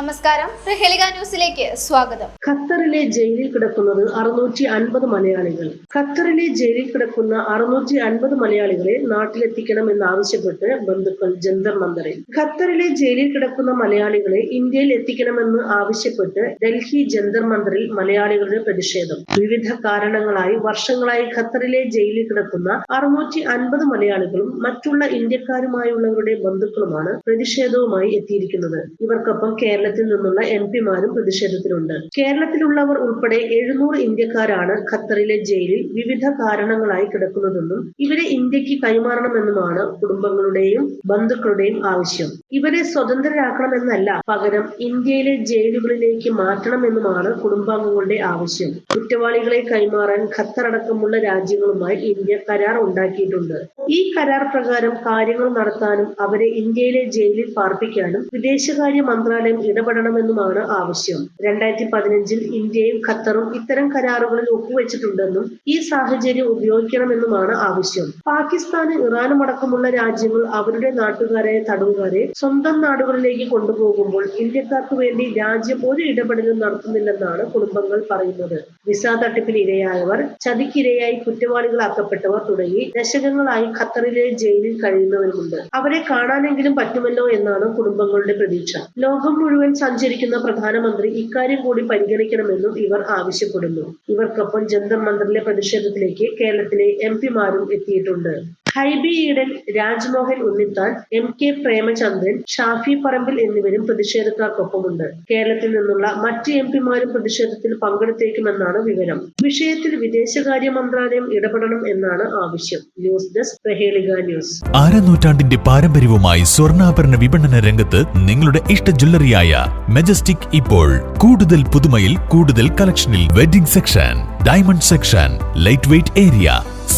നമസ്കാരം. പ്രഹേലിക ന്യൂസിലേക്ക് സ്വാഗതം. ഖത്തറിലെ ജയിലിൽ കിടക്കുന്നത് അറുന്നൂറ്റി അൻപത് മലയാളികൾ. ഖത്തറിലെ ജയിലിൽ കിടക്കുന്ന അറുന്നൂറ്റി അൻപത് മലയാളികളെ നാട്ടിലെത്തിക്കണമെന്നാവശ്യപ്പെട്ട് ബന്ധുക്കൾ ജന്തർ മന്ദറിൽ. ഖത്തറിലെ ജയിലിൽ കിടക്കുന്ന മലയാളികളെ ഇന്ത്യയിൽ എത്തിക്കണമെന്ന് ആവശ്യപ്പെട്ട് ഡൽഹി ജന്തർ മന്ദറിൽ മലയാളികളുടെ പ്രതിഷേധം. വിവിധ കാരണങ്ങളായി വർഷങ്ങളായി ഖത്തറിലെ ജയിലിൽ കിടക്കുന്ന അറുന്നൂറ്റി അൻപത് മലയാളികളും മറ്റുള്ള ഇന്ത്യക്കാരുമായുള്ളവരുടെ ബന്ധുക്കളുമാണ് പ്രതിഷേധവുമായി എത്തിയിരിക്കുന്നത്. ഇവർക്കൊപ്പം കേരളത്തിൽ നിന്നുള്ള എം പിമാരും പ്രതിഷേധത്തിലുണ്ട്. കേരളത്തിലുള്ളവർ ഉൾപ്പെടെ എഴുന്നൂറ് ഇന്ത്യക്കാരാണ് ഖത്തറിലെ ജയിലിൽ വിവിധ കാരണങ്ങളായി കിടക്കുന്നതെന്നും ഇവരെ ഇന്ത്യയ്ക്ക് കൈമാറണമെന്നുമാണ് കുടുംബങ്ങളുടെയും ബന്ധുക്കളുടെയും ആവശ്യം. ഇവരെ സ്വതന്ത്രരാക്കണമെന്നല്ല പകരം ഇന്ത്യയിലെ ജയിലുകളിലേക്ക് മാറ്റണമെന്നുമാണ് കുടുംബാംഗങ്ങളുടെ ആവശ്യം. കുറ്റവാളികളെ കൈമാറാൻ ഖത്തർ അടക്കമുള്ള രാജ്യങ്ങളുമായി ഇന്ത്യ കരാർ ഉണ്ടാക്കിയിട്ടുണ്ട്. ഈ കരാർ പ്രകാരം കാര്യങ്ങൾ നടത്താനും അവരെ ഇന്ത്യയിലെ ജയിലിൽ പാർപ്പിക്കാനും വിദേശകാര്യ മന്ത്രാലയം ഇടപെടണമെന്നുമാണ് ആവശ്യം. രണ്ടായിരത്തി പതിനഞ്ചിൽ ഇന്ത്യയും ഖത്തറും ഇത്തരം കരാറുകളിൽ ഒപ്പുവെച്ചിട്ടുണ്ടെന്നും ഈ സാഹചര്യം ഉപയോഗിക്കണമെന്നുമാണ് ആവശ്യം. പാകിസ്ഥാന് ഇറാനും അടക്കമുള്ള രാജ്യങ്ങൾ അവരുടെ നാട്ടുകാരെ തടവുകാരെ സ്വന്തം നാടുകളിലേക്ക് കൊണ്ടുപോകുമ്പോൾ ഇന്ത്യക്കാർക്ക് വേണ്ടി രാജ്യം ഒരു ഇടപെടലും നടത്തുന്നില്ലെന്നാണ് കുടുംബങ്ങൾ പറയുന്നത്. വിസ തട്ടിപ്പിന് ഇരയായവർ ചതിക്കിരയായി കുറ്റവാളികളാക്കപ്പെട്ടവർ തുടങ്ങി ദശകങ്ങളായി ഖത്തറിലെ ജയിലിൽ കഴിയുന്നവരുമുണ്ട്. അവരെ കാണാനെങ്കിലും പറ്റുമല്ലോ എന്നാണ് കുടുംബങ്ങളുടെ പ്രതീക്ഷ. ലോകം മുഴുവൻ സഞ്ചരിക്കുന്ന പ്രധാനമന്ത്രി ഇക്കാര്യം കൂടി പരിഗണിക്കണമെന്നും ഇവർ ആവശ്യപ്പെടുന്നു. ഇവർക്കൊപ്പം ജന്തർ മന്ദിറിലെ പ്രതിഷേധത്തിലേക്ക് കേരളത്തിലെ എം പിമാരും എത്തിയിട്ടുണ്ട്. ഹൈബി ഈഡൻ രാജ്മോഹൻ ഉണ്ണിത്താൻ എം കെ പ്രേമചന്ദ്രൻ ഷാഫി പറമ്പിൽ എന്നിവരും പ്രതിഷേധക്കാർക്കൊപ്പമുണ്ട്. കേരളത്തിൽ നിന്നുള്ള മറ്റ് എം പിമാരും പ്രതിഷേധത്തിൽ പങ്കെടുത്തേക്കുമെന്നാണ് വിവരം. വിഷയത്തിൽ വിദേശകാര്യ മന്ത്രാലയം ഇടപെടണം എന്നാണ് ആവശ്യം. News desk Prahelika news. അരനൂറ്റാണ്ടിന്റെ പാരമ്പര്യവുമായി സ്വർണാഭരണ വിപണന രംഗത്ത് നിങ്ങളുടെ ഇഷ്ട ജ്വല്ലറിയായ മെജസ്റ്റിക് ഇപ്പോൾ കൂടുതൽ പുതുമയിൽ കൂടുതൽ കളക്ഷനിൽ wedding section diamond section light weight area